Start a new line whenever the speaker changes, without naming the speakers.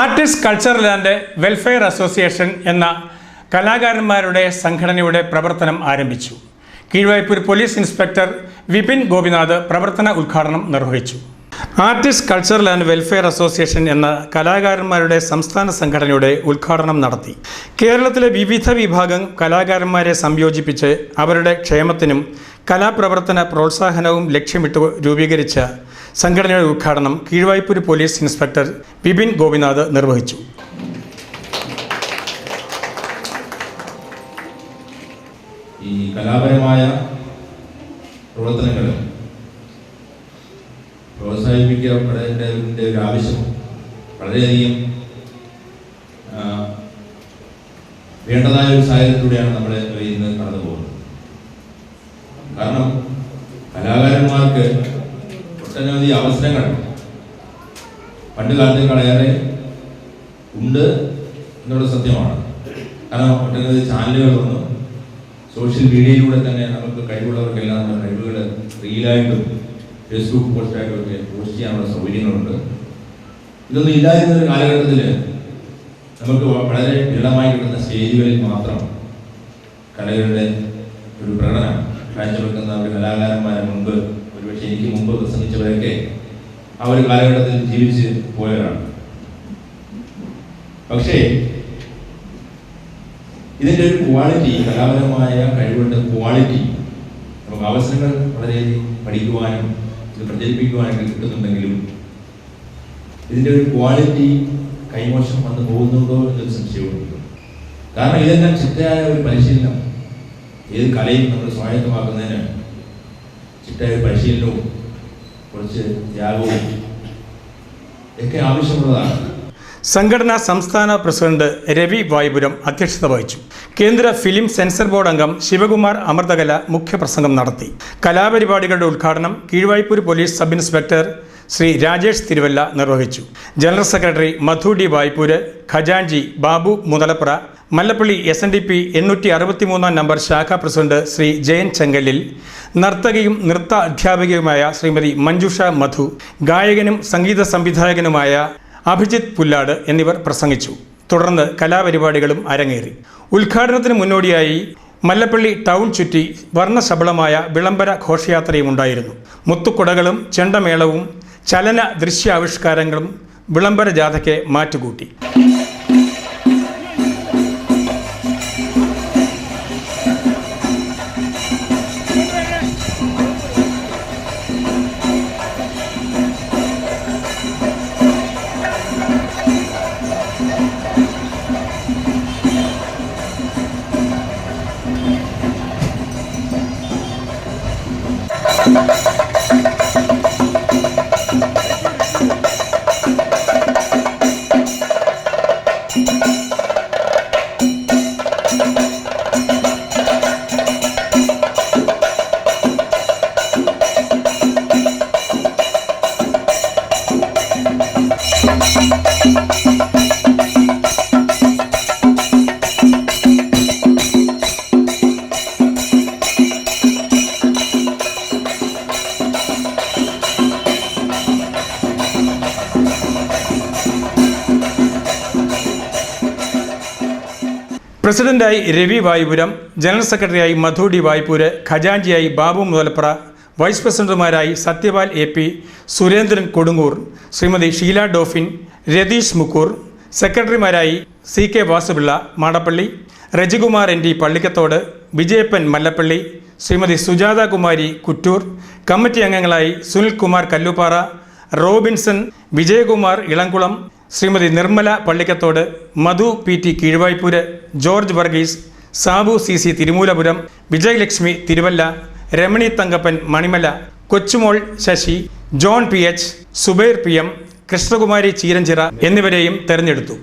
Artist cultural and welfare association എന്ന കലാകാരന്മാരുടെ സംഘടനയുടെ പ്രവർത്തനം ആരംഭിച്ചു. കീഴ്വായ്പൂർ പോലീസ് ഇൻസ്പെക്ടർ വിപിൻ ഗോപിനാഥ് പ്രവർത്തന ഉദ്ഘാടനം നിർവഹിച്ചു. Artist cultural and welfare association എന്ന കലാകാരന്മാരുടെ സംസ്ഥാന സംഘടനയുടെ ഉദ്ഘാടനം നടത്തി. കേരളത്തിലെ വിവിധ വിഭാഗം കലാകാരന്മാരെ സംയോജിപ്പിച്ച് അവരുടെ ക്ഷേമത്തിനും കലാപ്രവർത്തന പ്രോത്സാഹനവും ലക്ഷ്യമിട്ട് രൂപീകരിച്ച സംഘടനയുടെ ഉദ്ഘാടനം കീഴ്വായ്പൂർ പോലീസ് ഇൻസ്പെക്ടർ വിപിൻ ഗോപിനാഥ് നിർവഹിച്ചു.
ഈ കലാപരമായ പ്രവർത്തനങ്ങൾ പ്രോത്സാഹിപ്പിക്കപ്പെടേണ്ടതിന്റെ ഒരു ആവശ്യം വളരെയധികം വേണ്ടതായ ഒരു സാഹചര്യത്തിലൂടെയാണ് നമ്മൾ ഇന്ന് കടന്നു പോകുന്നത് കാരണം കലാകാരന്മാർക്ക് ഒട്ടനവധി അവസരങ്ങൾ. പണ്ട് കാലത്തേക്കാളേറെ ഉണ്ട് എന്നുള്ള സത്യമാണ്. കാരണം ഒട്ടനവധി ചാനലുകൾ വന്നു. സോഷ്യൽ മീഡിയയിലൂടെ തന്നെ നമുക്ക് കഴിവുള്ളവർക്കെല്ലാം നമ്മുടെ കഴിവുകൾ റീലായിട്ടും ഫേസ്ബുക്ക് പോസ്റ്റായിട്ടും ഒക്കെ പോസ്റ്റ് ചെയ്യാനുള്ള സൗകര്യങ്ങളുണ്ട്. ഇതൊന്നും ഇല്ലായിരുന്ന ഒരു കാലഘട്ടത്തിൽ നമുക്ക് വളരെ വിരളമായി കിട്ടുന്ന സ്റ്റേജുകളിൽ മാത്രം കലകളുടെ ഒരു പ്രകടനം കാഴ്ചവെക്കുന്ന ഒരു കലാകാരന്മാരെ മുമ്പ് ഒരുപക്ഷെ എനിക്ക് മുമ്പ് പ്രസംഗിച്ചവരൊക്കെ ആ ഒരു കാലഘട്ടത്തിൽ ജീവിച്ച് പോയവരാണ്. പക്ഷേ ഇതിന്റെ ഒരു ക്വാളിറ്റി കലാപരമായ കഴിവുകളുടെ ക്വാളിറ്റി നമുക്ക് അവസരങ്ങൾ വളരെയധികം പഠിക്കുവാനും ഇത് പ്രചരിപ്പിക്കുവാനൊക്കെ കിട്ടുന്നുണ്ടെങ്കിലും ഇതിന്റെ ഒരു ക്വാളിറ്റി കൈമോശം വന്നു പോകുന്നുണ്ടോ എന്നൊരു സംശയമുണ്ട് കാരണം ഇതെല്ലാം ചിട്ടയായ ഒരു പരിശീലനം. ഏത് കലയും നമ്മൾ സ്വായത്തമാക്കുന്നതിന് ചിട്ടയായ പരിശീലനവും കുറച്ച് ത്യാഗവും ഒക്കെ ആവശ്യമുള്ളതാണ്.
സംഘടനാ സംസ്ഥാന പ്രസിഡന്റ് രവി വായുപുരം അധ്യക്ഷത വഹിച്ചു. കേന്ദ്ര ഫിലിം സെൻസർ ബോർഡ് അംഗം ശിവകുമാർ അമൃതകല മുഖ്യപ്രസംഗം നടത്തി. കലാപരിപാടികളുടെ ഉദ്ഘാടനം Keezhvaipur police sub inspector Shri Rajesh Thiruvalla നിർവഹിച്ചു. General secretary Madhu D Vaipur ഖജാൻജി Babu Muthalapra Mallappally S N D P എണ്ണൂറ്റി അറുപത്തി മൂന്നാം നമ്പർ ശാഖാ പ്രസിഡന്റ് ശ്രീ ജയൻ ചെങ്കല്ലിൽ നർത്തകയും നൃത്ത അധ്യാപികയുമായ ശ്രീമതി മഞ്ജുഷ മധു ഗായകനും സംഗീത സംവിധായകനുമായ അഭിജിത് പുല്ലാട് എന്നിവർ പ്രസംഗിച്ചു. തുടർന്ന് കലാപരിപാടികളും അരങ്ങേറി. ഉദ്ഘാടനത്തിന് മുന്നോടിയായി മല്ലപ്പള്ളി ടൗൺ ചുറ്റി വർണശബളമായ വിളംബര ഘോഷയാത്രയും ഉണ്ടായിരുന്നു. മുത്തുക്കുടകളും ചെണ്ടമേളവും ചലന ദൃശ്യാവിഷ്കാരങ്ങളും വിളംബര ജാഥയ്ക്ക് മാറ്റുകൂട്ടി. പ്രസിഡന്റായി രവി വായുപുരം ജനറൽ സെക്രട്ടറിയായി മധു ഡി വായ്പൂര് ഖജാൻജിയായി ബാബു മുതലപ്ര വൈസ് പ്രസിഡന്റുമാരായി Satyapal A P Surendran Kodungoor Shrimati Sheela ഡോഫിൻ Ratheesh Mukkoor സെക്രട്ടറിമാരായി C K Vasupillai Madappally Rajikumar N D Pallikkathodu Vijayappan Mallappally Shrimati Sujatha Kumari Kuttoor committee അംഗങ്ങളായി Sunilkumar Kallupara Robinson Vijayakumar Elamkulam Shrimati Nirmala Pallikkathodu Madhu P T Keezhvaipur George Varghese Sabu C C Thirumoolapuram Vijayalakshmi Thiruvalla Ramani Thankappan Manimala Kochumol Sasi John P H Zubair P M Krishnakumari Cheeranchira എന്നിവരെയും തെരഞ്ഞെടുത്തു